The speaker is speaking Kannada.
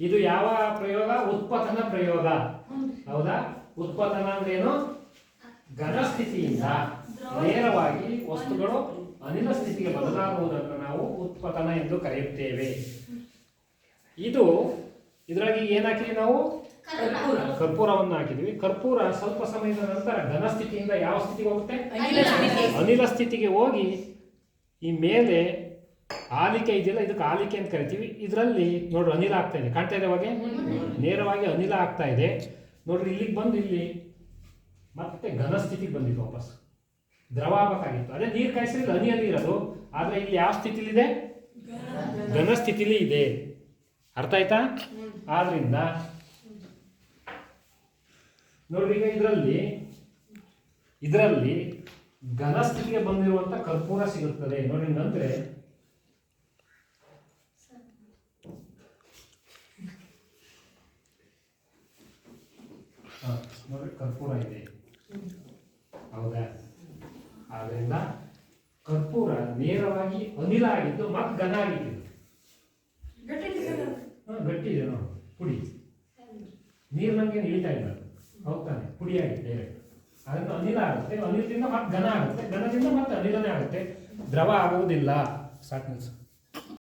ಇದು ಯಾವ ಪ್ರಯೋಗ? ಉತ್ಪತನ ಪ್ರಯೋಗ. ಹೌದಾ? ಉತ್ಪತನ ಅಂದ್ರೆ ಏನು? ಘನ ಸ್ಥಿತಿಯಿಂದ ನೇರವಾಗಿ ವಸ್ತುಗಳು ಅನಿಲ ಸ್ಥಿತಿಗೆ ಬದಲಾಗುವುದನ್ನು ನಾವು ಉತ್ಪತನ ಎಂದು ಕರೆಯುತ್ತೇವೆ. ಇದು ಇದರಾಗಿ ಏನಾಕಿದ್ವಿ ನಾವು? ಕರ್ಪೂರವನ್ನು ಹಾಕಿದ್ವಿ. ಕರ್ಪೂರ ಸ್ವಲ್ಪ ಸಮಯದ ನಂತರ ಘನ ಸ್ಥಿತಿಯಿಂದ ಯಾವ ಸ್ಥಿತಿಗೆ ಹೋಗುತ್ತೆ. ಅನಿಲ ಸ್ಥಿತಿಗೆ ಹೋಗಿ ಈ ಮೇಲೆ ಆಲಿಕೆ ಇದೆಯಲ್ಲ, ಇದಕ್ಕೆ ಆಲಿಕೆ ಅಂತ ಕರಿತೀವಿ. ಇದರಲ್ಲಿ ನೋಡ್ರಿ ಅನಿಲ ಆಗ್ತಾ ಇದೆ. ಕಾಣ್ತಾ ಇದೆ ಅವಾಗೆ? ನೇರವಾಗಿ ಅನಿಲ ಆಗ್ತಾ ಇದೆ. ನೋಡ್ರಿ ಇಲ್ಲಿಗೆ ಬಂದು ಇಲ್ಲಿ ಮತ್ತೆ ಘನ ಸ್ಥಿತಿಗೆ ಬಂದಿತ್ತು ವಾಪಸ್. ದ್ರವ ಆಗಬೇಕಾಗಿತ್ತು ಅದೇ ನೀರು ಕಾಯಿಸಿದ್ರೆ ಹನಿ ಇರೋದು. ಆದರೆ ಇಲ್ಲಿ ಯಾವ ಸ್ಥಿತಿಲಿದೆ? ಘನ ಸ್ಥಿತಿಲಿ ಇದೆ. ಅರ್ಥ ಆಯ್ತಾ? ಆದ್ರಿಂದ ನೋಡ್ರಿ ಈಗ ಇದರಲ್ಲಿ ಇದರಲ್ಲಿ ಘನ ಸ್ಥಿತಿಗೆ ಬಂದಿರುವಂತ ಕರ್ಪೂರ ಸಿಗುತ್ತದೆ. ನೋಡಿ ನಂತರ ನೋಡಿ ಕರ್ಪೂರ ಇದೆ. ಹೌದಾ? ಆದ್ರಿಂದ ಕರ್ಪೂರ ನೇರವಾಗಿ ಅನಿಲ ಆಗಿದ್ದು ಮತ್ತೆ ಘನ ಆಗಿದ್ದು. ಗಟ್ಟಿ ಇದೆ ನೋಡಿ ಪುಡಿ. ನೀರು ನಮಗೆ ಇಳಿತಾ ಇಲ್ಲ. ಹೋಗ್ತಾನೆ ಪುಡಿ ಆಗಿದೆ ಡೈರೆಕ್ಟ್ ಅದರಿಂದ ಅನಿಲ ಆಗುತ್ತೆ ಅನಿಲದಿಂದ ಮತ್ತೆ ಘನ ಆಗುತ್ತೆ ಘನದಿಂದ ಮತ್ತೆ ಅನಿಲನೇ ಆಗುತ್ತೆ. ದ್ರವ ಆಗುವುದಿಲ್ಲ. ಸಾಕು